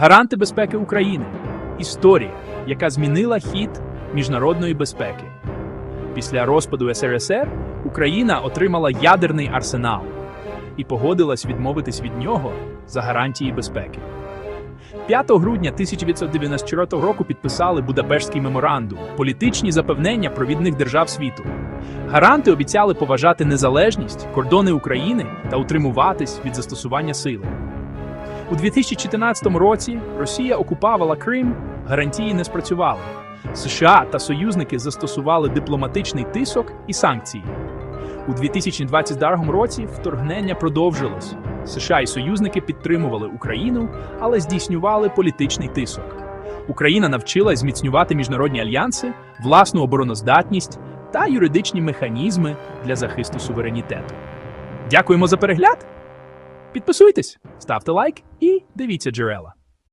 Гаранти безпеки України. Історія, яка змінила хід міжнародної безпеки. Після розпаду СРСР Україна отримала ядерний арсенал і погодилась відмовитись від нього за гарантії безпеки. 5 грудня 1994 року підписали Будапештський меморандум, політичні запевнення провідних держав світу. Гаранти обіцяли поважати незалежність, кордони України та утримуватись від застосування сили. У 2014 році Росія окупувала Крим, гарантії не спрацювали. США та союзники застосували дипломатичний тисок і санкції. У 2022 році вторгнення продовжилось. США і союзники підтримували Україну, але здійснювали політичний тисок. Україна навчилась зміцнювати міжнародні альянси, власну обороноздатність та юридичні механізми для захисту суверенітету. Дякуємо за перегляд! Підписуйтесь, ставте лайк і дивіться джерела.